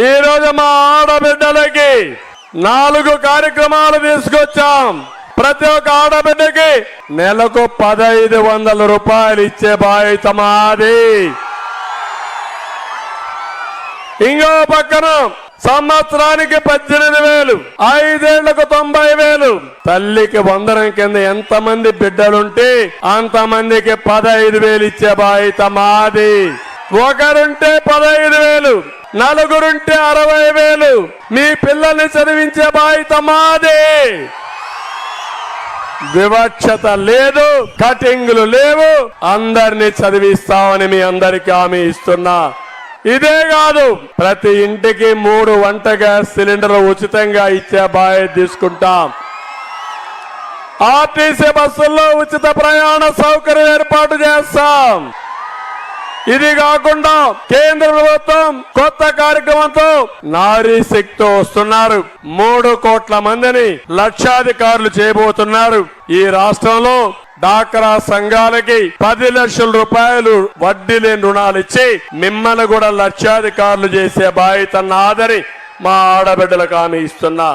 ఈ రోజు మా ఆడబిడ్డలకి నాలుగు కార్యక్రమాలు తీసుకొచ్చాం. ప్రతి ఒక్క ఆడబిడ్డకి నెలకు పదహైదు వందల రూపాయలు ఇచ్చే బాధ్యత మాది. ఇంకో పక్కన సంవత్సరానికి పద్దెనిమిది వేలు ఐదేళ్ళకు తొంభై వేలు. తల్లికి వందరం కింద ఎంతమంది బిడ్డలుంటే అంతమందికి పదహైదు వేలు ఇచ్చే బాధ్యత మాది. ఒకరుంటే పదహైదు వేలు నలుగురుంటే అరవై వేలు. మీ పిల్లల్ని చదివించే బాధ్యత తమాదే వివక్షత లేదు కటింగ్లు లేవు. అందరినీ చదివిస్తామని మీ అందరికీ హామీ ఇస్తున్నా. ఇదే కాదు ప్రతి ఇంటికి మూడు వంట గ్యాస్ సిలిండర్ ఉచితంగా ఇచ్చే బాధ్యత తీసుకుంటాం. ఆర్టీసీ బస్సుల్లో ఉచిత ప్రయాణ సౌకర్యం ఏర్పాటు చేస్తాం. ఇది కాకుండా కేంద్ర ప్రభుత్వం కొత్త కార్యక్రమంతో నారీ శక్తితో వస్తున్నారు. మూడు కోట్ల మందిని లక్షాధికారులు చేయబోతున్నారు. ఈ రాష్ట్రంలో డాక్రా సంఘాలకి పది లక్షల రూపాయలు వడ్డీ లేని రుణాలు ఇచ్చి మిమ్మల్ని కూడా లక్షాధికారులు చేసే బాధ్యత నాదని మా ఆడబిడ్డలకు హామీ ఇస్తున్నా.